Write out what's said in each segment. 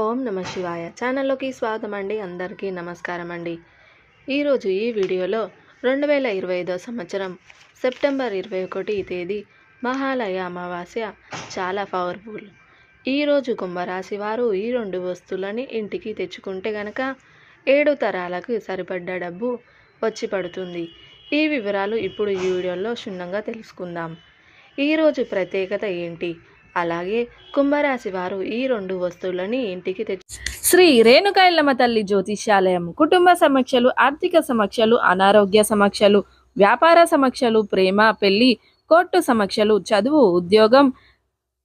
ఓం నమ శివాయ. ఛానల్లోకి స్వాగతం అండి అందరికీ నమస్కారం అండి ఈరోజు ఈ వీడియోలో రెండు వేల ఇరవై ఐదో సంవత్సరం సెప్టెంబర్ ఇరవై ఒకటి తేదీ మహాలయ అమావాస్య చాలా పవర్ఫుల్. ఈరోజు కుంభరాశి వారు ఈ రెండు వస్తువులని ఇంటికి తెచ్చుకుంటే గనక ఏడు తరాలకు సరిపడ్డ డబ్బు వచ్చి పడుతుంది. ఈ వివరాలు ఇప్పుడు ఈ వీడియోలో క్షుణ్ణంగా తెలుసుకుందాం. ఈరోజు ప్రత్యేకత ఏంటి? అలాగే కుంభరాశి వారు ఈ రెండు వస్తువులని ఇంటికి తెచ్చు శ్రీ రేణుకాయలమ్మ తల్లి జ్యోతిష్యాలయం కుటుంబ సమక్షలు ఆర్థిక సమక్షలు అనారోగ్య సమక్షలు వ్యాపార సమక్షలు ప్రేమ పెళ్ళి కోర్టు సమక్షలు చదువు ఉద్యోగం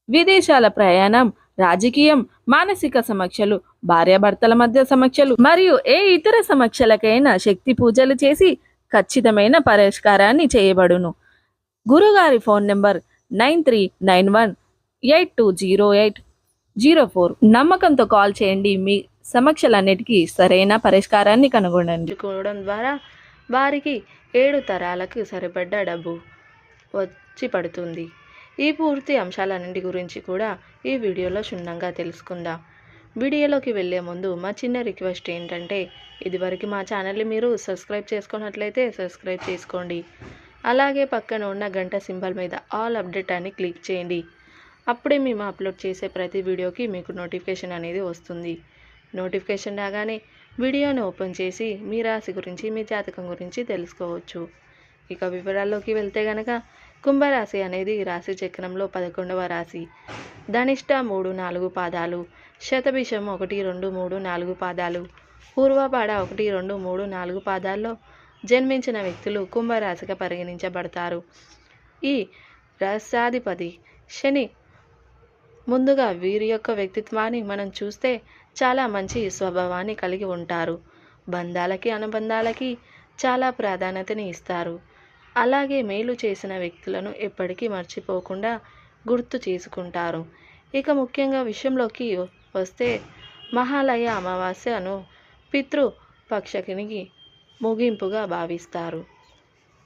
విదేశాల ప్రయాణం రాజకీయం మానసిక సమక్షలు భార్యాభర్తల మధ్య సమక్షలు మరియు ఏ ఇతర సమక్షలకైనా శక్తి పూజలు చేసి ఖచ్చితమైన పరిష్కారాన్ని చేయబడును. గురుగారి phone number nine three nine one eight two zero eight zero four నమ్మకంతో కాల్ చేయండి. మీ సమస్యలన్నిటికీ సరైన పరిష్కారాన్ని కనుగొనండి. కోవడం ద్వారా వారికి ఏడు తరాలకు సరిపడ్డ డబ్బు వచ్చి పడుతుంది. ఈ పూర్తి అంశాలన్నింటి గురించి కూడా ఈ వీడియోలో క్షుణ్ణంగా తెలుసుకుందాం. వీడియోలోకి వెళ్ళే ముందు మా చిన్న రిక్వెస్ట్ ఏంటంటే ఇదివరకు మా ఛానల్ని మీరు సబ్స్క్రైబ్ చేసుకున్నట్లయితే సబ్స్క్రైబ్ చేసుకోండి. అలాగే పక్కన ఉన్న గంట సింబల్ మీద ఆల్ అప్డేట్ అని క్లిక్ చేయండి. అప్పుడే మేము అప్లోడ్ చేసే ప్రతి వీడియోకి మీకు నోటిఫికేషన్ అనేది వస్తుంది. నోటిఫికేషన్ రాగానే వీడియోని ఓపెన్ చేసి మీ రాశి గురించి మీ జాతకం గురించి తెలుసుకోవచ్చు. ఇక వివరాల్లోకి వెళ్తే గనక కుంభరాశి అనేది రాశి చక్రంలో పదకొండవ రాశి. ధనిష్ట మూడు నాలుగు పాదాలు శతభిషం ఒకటి రెండు మూడు నాలుగు పాదాలు పూర్వపాడ ఒకటి రెండు మూడు నాలుగు పాదాల్లో జన్మించిన వ్యక్తులు కుంభరాశిగా పరిగణించబడతారు. ఈ రాశాధిపతి శని ముందుగా వీరి యొక్క వ్యక్తిత్వాన్ని మనం చూస్తే చాలా మంచి స్వభావాన్ని కలిగి ఉంటారు. బంధాలకి అనుబంధాలకి చాలా ప్రాధాన్యతని ఇస్తారు. అలాగే మేలు చేసిన వ్యక్తులను ఎప్పటికీ మర్చిపోకుండా గుర్తు చేసుకుంటారు. ఇక ముఖ్యంగా విషయంలోకి వస్తే మహాలయ అమావాస్యను పితృ పక్షకినికి ముగింపుగా భావిస్తారు.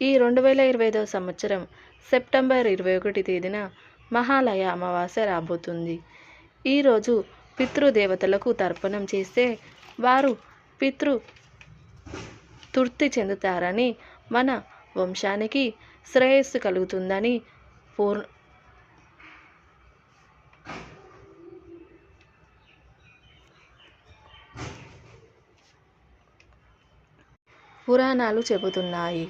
ఈ రెండు వేల ఇరవై ఐదవ సంవత్సరం సెప్టెంబర్ ఇరవై ఒకటి తేదీన మహాలయ అమావాస్య రాబోతుంది. ఈరోజు పితృదేవతలకు తర్పణం చేస్తే వారు పితృ తృప్తి చెందుతారని మన వంశానికి శ్రేయస్సు కలుగుతుందని పూర్ పురాణాలు చెబుతున్నాయి.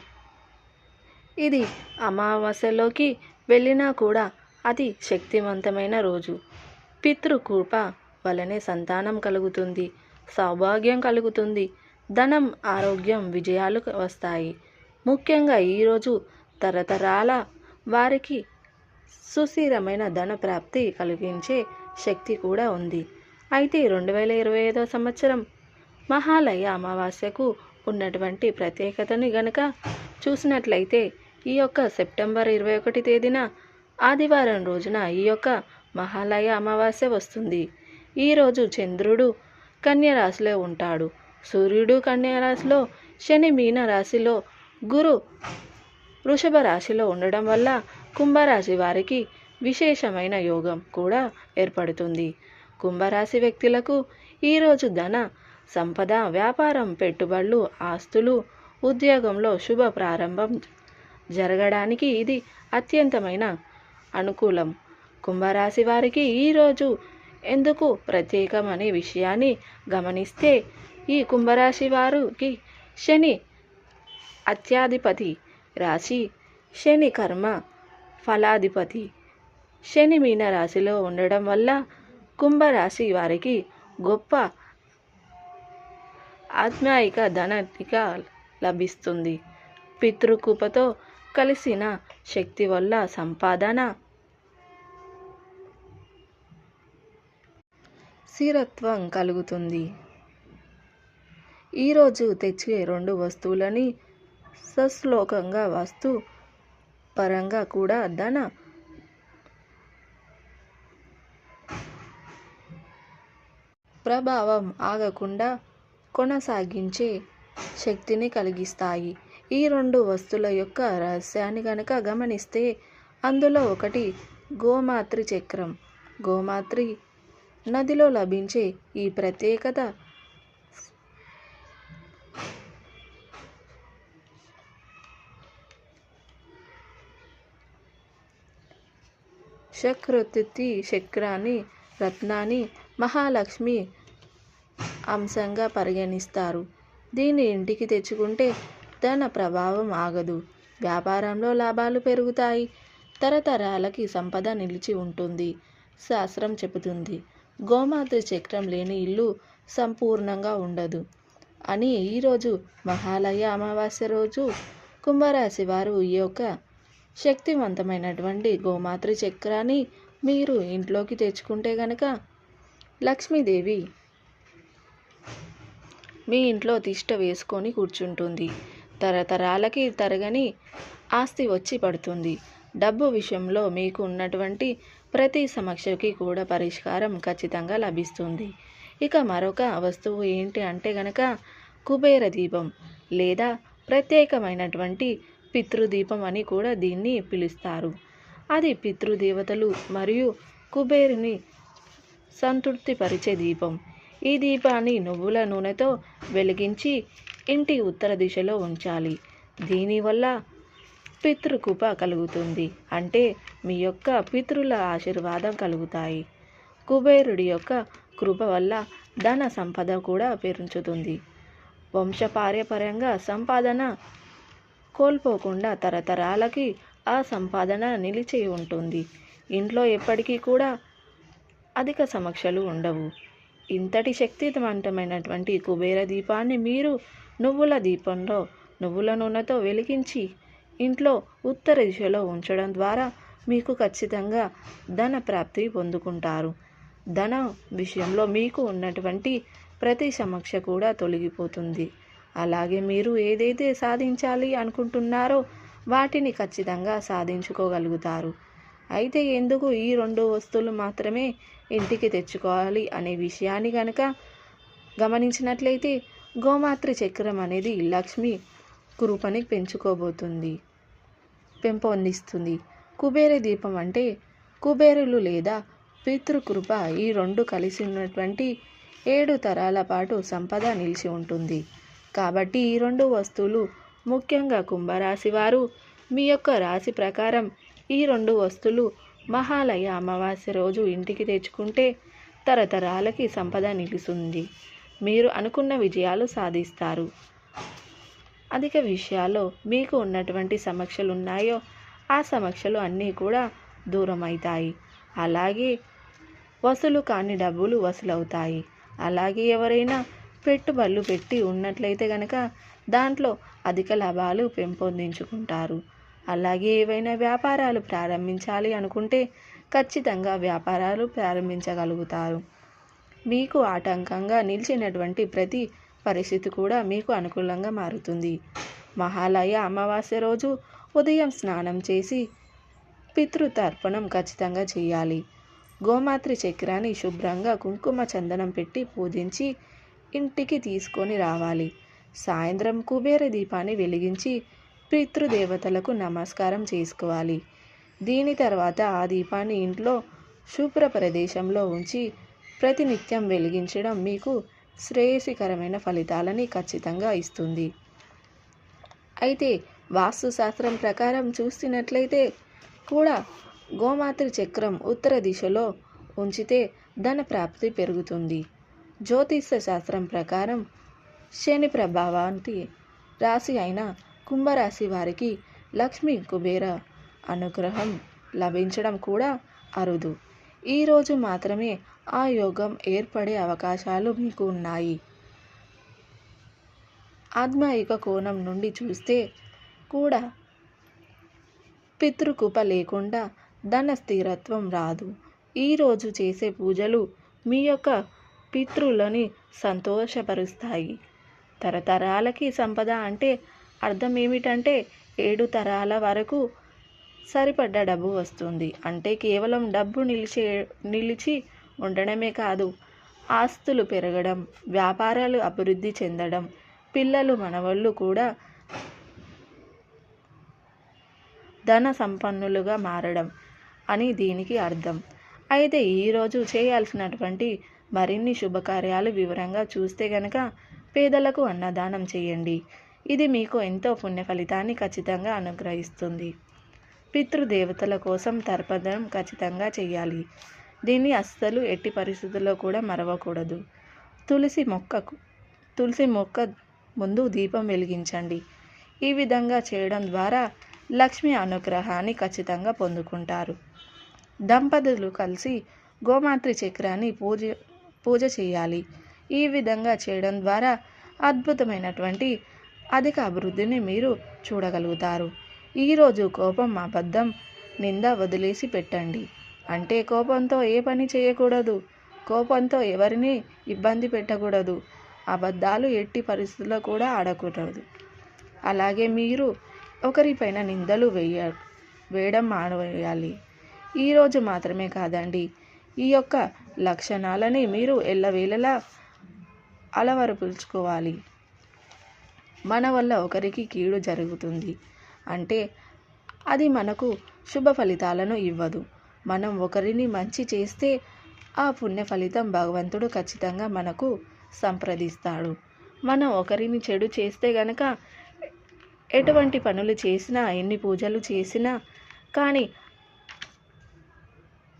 ఇది అమావాస్యలోకి వెళ్ళినా కూడా అది శక్తివంతమైన రోజు. పితృకృప వలనే సంతానం కలుగుతుంది సౌభాగ్యం కలుగుతుంది ధనం ఆరోగ్యం విజయాలు వస్తాయి. ముఖ్యంగా ఈరోజు తరతరాల వారికి సుస్థిరమైన ధన ప్రాప్తి కలిగించే శక్తి కూడా ఉంది. అయితే రెండు వేల ఇరవై ఐదో సంవత్సరం మహాలయ అమావాస్యకు ఉన్నటువంటి ప్రత్యేకతని గనక చూసినట్లయితే ఈ యొక్క సెప్టెంబర్ ఇరవై ఒకటి తేదీన ఆదివారం రోజున ఈ యొక్క మహాలయ అమావాస్య వస్తుంది. ఈరోజు చంద్రుడు కన్యరాశిలో ఉంటాడు. సూర్యుడు కన్యరాశిలో శని మీన రాశిలో గురు వృషభ రాశిలో ఉండడం వల్ల కుంభరాశి వారికి విశేషమైన యోగం కూడా ఏర్పడుతుంది. కుంభరాశి వ్యక్తులకు ఈరోజు ధన సంపద వ్యాపారం పెట్టుబడులు ఆస్తులు ఉద్యోగంలో శుభ ప్రారంభం జరగడానికి ఇది అత్యంతమైన అనుకూలం. కుంభరాశి వారికి ఈరోజు ఎందుకు ప్రత్యేకం అనే విషయాన్ని గమనిస్తే ఈ కుంభరాశి వారికి శని అత్యాధిపతి రాశి శని కర్మ ఫలాధిపతి. శని మీన రాశిలో ఉండడం వల్ల కుంభరాశి వారికి గొప్ప ఆత్మాయిక ధనిక లభిస్తుంది. పితృకృపతో కలిసిన శక్తి వల్ల సంపాదన. స్థిరత్వం కలుగుతుంది. ఈరోజు తెచ్చే రెండు వస్తువులని సశ్లోకంగా వస్తు పరంగా కూడా ధన. ప్రభావం ఆగకుండా కొనసాగించే శక్తిని కలిగిస్తాయి. ఈ రెండు వస్తువుల యొక్క రహస్యాన్ని కనుక గమనిస్తే అందులో ఒకటి గోమాత్రి చక్రం. గోమాత్రి నదిలో లభించే ఈ ప్రత్యేకత శక్రొత్తి చక్రాన్ని రత్నాన్ని మహాలక్ష్మి అంశంగా పరిగణిస్తారు. దీన్ని ఇంటికి తెచ్చుకుంటే తన ప్రభావం ఆగదు. వ్యాపారంలో లాభాలు పెరుగుతాయి. తరతరాలకి సంపద నిలిచి ఉంటుంది. శాస్త్రం చెబుతుంది. గోమాత చక్రం లేని ఇల్లు సంపూర్ణంగా ఉండదు. అని ఈరోజు మహాలయ అమావాస్య రోజు కుంభరాశి వారు ఈ యొక్క శక్తివంతమైనటువంటి గోమాత్రి చక్రాన్ని మీరు ఇంట్లోకి తెచ్చుకుంటే గనక లక్ష్మీదేవి మీ ఇంట్లో తిష్ట వేసుకొని కూర్చుంటుంది. తరతరాలకి తరగని ఆస్తి వచ్చి పడుతుంది. డబ్బు విషయంలో మీకు ఉన్నటువంటి ప్రతి సమస్యకి కూడా పరిష్కారం ఖచ్చితంగా లభిస్తుంది. ఇక మరొక వస్తువు ఏంటి అంటే గనక కుబేర దీపం లేదా ప్రత్యేకమైనటువంటి పితృదీపం అని కూడా దీన్ని పిలుస్తారు. అది పితృదేవతలు మరియు కుబేరుని సంతృప్తిపరిచే దీపం. ఈ దీపాన్ని నువ్వుల నూనెతో వెలిగించి ఇంటి ఉత్తర దిశలో ఉంచాలి. దీనివల్ల పితృకృప కలుగుతుంది. అంటే మీ యొక్క పితృల ఆశీర్వాదం కలుగుతాయి. కుబేరుడి యొక్క కృప వల్ల ధన సంపద కూడా పెంచుతుంది వంశపార్యపరంగా సంపాదన కోల్పోకుండా తరతరాలకి ఆ సంపాదన నిలిచి ఉంటుంది. ఇంట్లో ఎప్పటికీ కూడా అధిక సమస్యలు ఉండవు. ఇంతటి శక్తివంతమైనటువంటి కుబేర దీపాన్ని మీరు నువ్వుల దీపంలో నువ్వుల నూనెతో వెలిగించి ఇంట్లో ఉత్తర దిశలో ఉంచడం ద్వారా మీకు ఖచ్చితంగా ధన ప్రాప్తి పొందుకుంటారు. ధన విషయంలో మీకు ఉన్నటువంటి ప్రతి సమస్య కూడా తొలగిపోతుంది. అలాగే మీరు ఏదైతే సాధించాలి అనుకుంటున్నారో వాటిని ఖచ్చితంగా సాధించుకోగలుగుతారు. అయితే ఎందుకు ఈ రెండు వస్తువులు మాత్రమే ఇంటికి తెచ్చుకోవాలి అనే విషయాన్ని కనుక గమనించినట్లయితే గోమాత్రి చక్రం అనేది లక్ష్మి కురూపని పెంచుకోబోతుంది పెంపొందిస్తుంది. కుబేర దీపం అంటే కుబేరులు లేదా పితృకృప. ఈ రెండు కలిసి ఉన్నటువంటి ఏడు తరాల పాటు సంపద నిలిచి ఉంటుంది. కాబట్టి ఈ రెండు వస్తువులు ముఖ్యంగా కుంభరాశి వారు మీ యొక్క రాశి ప్రకారం ఈ రెండు వస్తువులు మహాలయ అమావాస్య రోజు ఇంటికి తెచ్చుకుంటే తరతరాలకి సంపద నిలుస్తుంది. మీరు అనుకున్న విజయాలు సాధిస్తారు. అధిక విషయాల్లో మీకు ఉన్నటువంటి సమస్యలు ఉన్నాయో ఆ సమస్యలు అన్నీ కూడా దూరం అవుతాయి అలాగే వసూలు కాని డబ్బులు వసూలవుతాయి. అలాగే ఎవరైనా పెట్టుబడులు పెట్టి ఉన్నట్లయితే కనుక దాంట్లో అధిక లాభాలు పెంపొందించుకుంటారు. అలాగే ఏవైనా వ్యాపారాలు ప్రారంభించాలి అనుకుంటే ఖచ్చితంగా వ్యాపారాలు ప్రారంభించగలుగుతారు. మీకు ఆటంకంగా నిలిచినటువంటి ప్రతి పరిస్థితి కూడా మీకు అనుకూలంగా మారుతుంది. మహాలయ అమావాస్య రోజు ఉదయం స్నానం చేసి పితృతర్పణం ఖచ్చితంగా చేయాలి. గోమాత్రి చక్రాన్ని శుభ్రంగా కుంకుమ చందనం పెట్టి పూజించి ఇంటికి తీసుకొని రావాలి. సాయంత్రం కుబేర దీపాన్ని వెలిగించి పితృదేవతలకు నమస్కారం చేసుకోవాలి. దీని తర్వాత ఆ దీపాన్ని ఇంట్లో శుభ్ర ప్రదేశంలో ఉంచి ప్రతినిత్యం వెలిగించడం మీకు శ్రేయసికరమైన ఫలితాలని ఖచ్చితంగా ఇస్తుంది. అయితే వాస్తుశాస్త్రం ప్రకారం చూస్తున్నట్లయితే కూడా గోమాత్రి చక్రం ఉత్తర దిశలో ఉంచితే ధన ప్రాప్తి పెరుగుతుంది. జ్యోతిష శాస్త్రం ప్రకారం శని ప్రభావాంతి రాశి అయిన కుంభరాశి వారికి లక్ష్మీ కుబేర అనుగ్రహం లభించడం కూడా అరుదు. ఈరోజు మాత్రమే ఆ యోగం ఏర్పడే అవకాశాలు మీకు ఉన్నాయి ఆత్మాయిక కోణం నుండి చూస్తే కూడా పితృకృప లేకుండా ధన స్థిరత్వం రాదు. ఈరోజు చేసే పూజలు మీ యొక్క పితృలని సంతోషపరుస్తాయి. తరతరాలకి సంపద అంటే అర్థం ఏమిటంటే ఏడు తరాల వరకు సరిపడ్డ డబ్బు వస్తుంది. అంటే కేవలం డబ్బు నిలిచే నిలిచి ఉండడమే కాదు ఆస్తులు పెరగడం వ్యాపారాలు అభివృద్ధి చెందడం పిల్లలు మనవళ్ళు కూడా ధన సంపన్నులుగా మారడం అని దీనికి అర్థం. అయితే ఈరోజు చేయాల్సినటువంటి మరిన్ని శుభకార్యాలు వివరంగా చూస్తే గనక పేదలకు అన్నదానం చేయండి. ఇది మీకు ఎంతో పుణ్య ఫలితాన్ని ఖచ్చితంగా అనుగ్రహిస్తుంది. పితృదేవతల కోసం తర్పణం ఖచ్చితంగా చేయాలి దీన్ని అస్సలు ఎట్టి పరిస్థితుల్లో కూడా మరవకూడదు. తులసి మొక్కకు తులసి మొక్క ముందు దీపం వెలిగించండి. ఈ విధంగా చేయడం ద్వారా లక్ష్మి అనుగ్రహాన్ని ఖచ్చితంగా పొందుకుంటారు. దంపతులు కలిసి గోమాత్రి చక్రాన్ని పూజ పూజ చేయాలి. ఈ విధంగా చేయడం ద్వారా అద్భుతమైనటువంటి అధిక అభివృద్ధిని మీరు చూడగలుగుతారు. ఈరోజు కోపం అబద్ధం నింద వదిలేసి పెట్టండి. అంటే కోపంతో ఏ పని చేయకూడదు. కోపంతో ఎవరిని ఇబ్బంది పెట్టకూడదు. అబద్ధాలు ఎట్టి పరిస్థితుల్లో కూడా ఆడకూడదు. అలాగే మీరు ఒకరిపైన నిందలు వేయ వేయడం మానేయాలి. ఈరోజు మాత్రమే కాదండి. ఈ యొక్క లక్షణాలని మీరు ఎల్లవేళలా అలవరపరుచుకోవాలి మన వల్ల ఒకరికి కీడు జరుగుతుంది. అంటే అది మనకు శుభ ఫలితాలను ఇవ్వదు. మనం ఒకరిని మంచి చేస్తే ఆ పుణ్య ఫలితం భగవంతుడు ఖచ్చితంగా మనకు సంప్రదిస్తాడు. మనం ఒకరిని చెడు చేస్తే గనక ఎటువంటి పనులు చేసినా ఎన్ని పూజలు చేసినా కానీ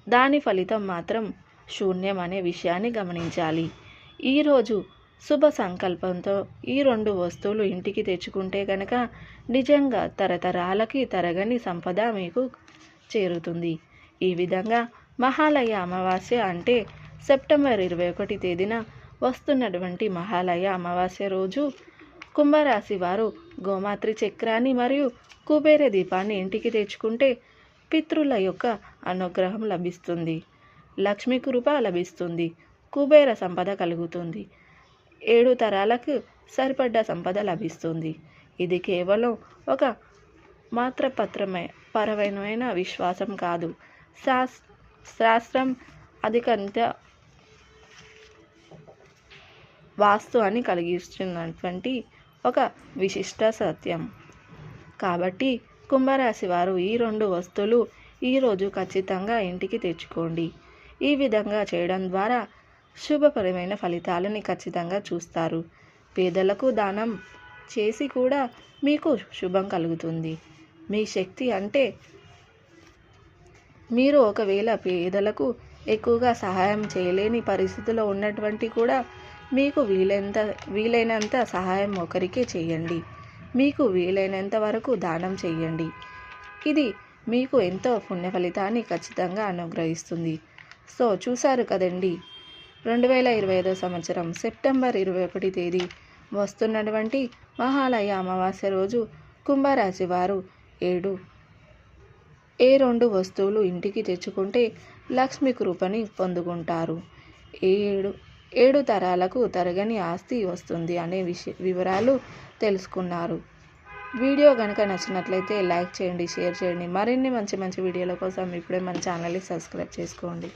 దాని ఫలితం మాత్రం శూన్యం అనే విషయాన్ని గమనించాలి. ఈరోజు శుభ సంకల్పంతో ఈ రెండు వస్తువులు ఇంటికి తెచ్చుకుంటే కనుక నిజంగా తరతరాలకి తరగని సంపద మీకు చేరుతుంది. ఈ విధంగా మహాలయ అమావాస్య అంటే సెప్టెంబర్ ఇరవై ఒకటి తేదీన వస్తున్నటువంటి మహాలయ అమావాస్య రోజు కుంభరాశి వారు గోమాత్రి చక్రాన్ని మరియు కుబేర దీపాన్ని ఇంటికి తెచ్చుకుంటే పితృల యొక్క అనుగ్రహం లభిస్తుంది. లక్ష్మీ కృప లభిస్తుంది. కుబేర సంపద కలుగుతుంది. ఏడు తరాలకు సరిపడ్డ సంపద లభిస్తుంది. ఇది కేవలం ఒక మాత్రపత్రమే పరమైన విశ్వాసం కాదు. శాస్ శాస్త్రం అధికంత వాస్తు అని కలిగిస్తున్నటువంటి ఒక విశిష్ట సత్యం. కాబట్టి కుంభరాశి వారు ఈ రెండు వస్తువులు ఈరోజు ఖచ్చితంగా ఇంటికి తెచ్చుకోండి. ఈ విధంగా చేయడం ద్వారా శుభపరమైన ఫలితాలని ఖచ్చితంగా చూస్తారు. పేదలకు దానం చేసి కూడా మీకు శుభం కలుగుతుంది. మీ శక్తి అంటే మీరు ఒకవేళ పేదలకు ఎక్కువగా సహాయం చేయలేని పరిస్థితిలో ఉన్నటువంటి కూడా మీకు వీలైనంత వీలైనంత సహాయం ఒకరికే చేయండి. మీకు వీలైనంత వరకు దానం చేయండి. ఇది మీకు ఎంతో పుణ్య ఫలితాన్ని ఖచ్చితంగా అనుగ్రహిస్తుంది. సో చూశారు కదండి? రెండు వేల ఇరవై ఐదో సంవత్సరం సెప్టెంబర్ ఇరవై ఒకటి తేదీ వస్తున్నటువంటి మహాలయ అమావాస్య రోజు కుంభరాశి వారు ఏడు. ఏ రెండు వస్తువులు ఇంటికి తెచ్చుకుంటే లక్ష్మి కృపని పొందుకుంటారు. ఏడు ఏడు తరాలకు తరగని ఆస్తి వస్తుంది అనే విషయ వివరాలు తెలుసుకున్నారు. వీడియో కనుక నచ్చినట్లయితే లైక్ చేయండి షేర్ చేయండి. మరిన్ని మంచి మంచి వీడియోల కోసం ఇప్పుడే మన ఛానల్ని సబ్స్క్రైబ్ చేసుకోండి.